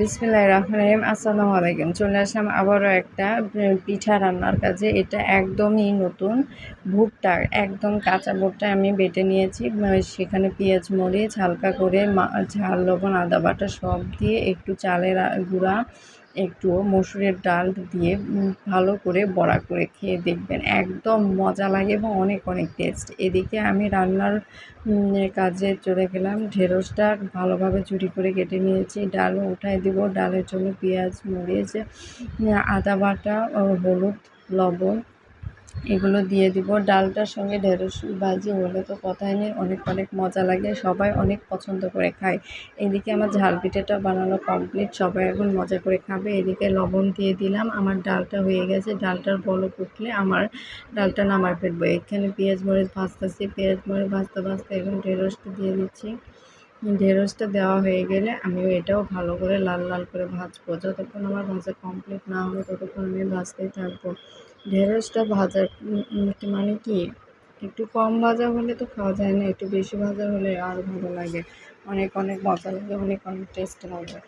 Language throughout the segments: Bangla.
বিসমিল্লাহ রহমান রহিম, আসসালামু আলাইকুম। চলে আসলাম আবারও একটা পিঠা রান্নার কাজে। এটা একদমই নতুন ভুট্টা, একদম কাঁচা ভুট্টা আমি বেটে নিয়েছি। সেখানে পেঁয়াজ, মরিচ, হালকা করে ঝাল, লবণ, আদা বাটা সব দিয়ে একটু চালের গুঁড়া একটু মসুরের ডাল দিয়ে ভালো করে বড়া করে খেয়ে দেখবেন। একদম মজা লাগে এবং অনেক অনেক টেস্ট এদিকে আমি রান্নার কাজে চলে গেলাম। ঢেঁড়সটা ভালোভাবে চুরি করে কেটে নিয়েছি। ডালও উঠাই দিব। ডালের জন্য পেঁয়াজ, মরিচ, আদা বাটা হলুদ, লবণ এগুলো দিয়ে দিব। ডালটার সঙ্গে ঢেঁড়স ভাজি হলে তো কথাই নেই, অনেক অনেক মজা লাগে। সবাই অনেক পছন্দ করে খায়। এদিকে আমার ঝাল পিঠাটা বানানো কমপ্লিট সবাই এখন মজা করে খাবে। এদিকে লবণ দিয়ে দিলাম, আমার ডালটা হয়ে গেছে। ডালটার বলো উঠলে আমার ডালটা নামার ফেলব। এখানে পেঁয়াজ মরিচ ভাজতেছি। পেঁয়াজ মরিচ ভাজতে ভাজতে এখন ঢেঁড়সটা দিয়ে দিচ্ছি। ঢেঁড়সটা দেওয়া হয়ে গেলে আমিও এটাও ভালো করে লাল লাল করে ভাজবো। যতক্ষণ আমার ভাজা কমপ্লিট না হবে, ততক্ষণ আমি ভাজতেই থাকব। ঢেঁড়সটা ভাজা মানে কি? একটু কম ভাজা হলে তো খাওয়া যায় না, একটু বেশি ভাজা হলে আর ভালো লাগে। অনেক অনেক মজা লাগে, অনেক অনেক টেস্ট লাগে।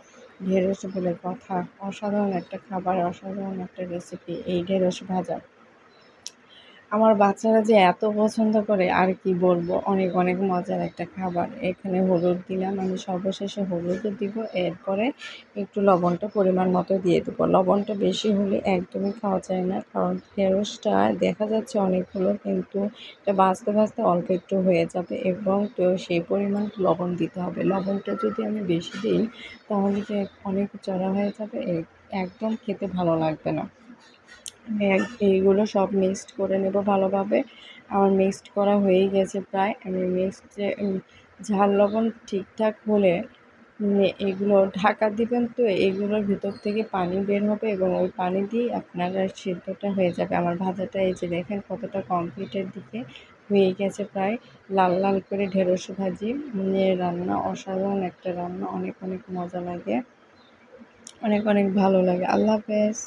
ঢেঁড়স বলে কথা। অসাধারণ একটা খাবার, অসাধারণ একটা রেসিপি এই ঢেঁড়স ভাজা। আমার বাচ্চারা যে এত পছন্দ করে, আর কি বলব? অনেক অনেক মজার একটা খাবার। এখানে হলুদ দিলাম, আমি সর্বশেষে হলুদও দিব, এরপরে একটু লবণটা পরিমাণ মতো দিয়ে দেবো। লবণটা বেশি হলে একদমই খাওয়া যায় না, কারণ ঢেঁড়সটা দেখা যাচ্ছে অনেকগুলো কিন্তু এটা ভাজতে ভাজতে অল্প একটু হয়ে যাবে এবং তো সেই পরিমাণ লবণ দিতে হবে। লবণটা যদি আমি বেশি দিই, তাহলে যে অনেক চড়া হয়ে যাবে একদম খেতে ভালো লাগবে না। এইগুলো সব মিক্সড করে নেব ভালোভাবে। আমার মিক্সড করা হয়েই গেছে প্রায়। আমি মিক্সড ঝাল লবণ ঠিকঠাক হলে এগুলো ঢাকা দিবেন তো, এগুলোর ভিতর থেকে পানি বের হবে এবং ওই পানি দিয়েই আপনারা সিদ্ধটা হয়ে যাবে। আমার ভাজাটা এই যে দেখেন কতটা কমপ্লিটের দিকে হয়ে গেছে প্রায়। লাল লাল করে ঢেঁড়স ভাজি রান্না অসাধারণ একটা রান্না। অনেক অনেক মজা লাগে। অনেক অনেক ভালো লাগে। আল্লাহ হাফেজ।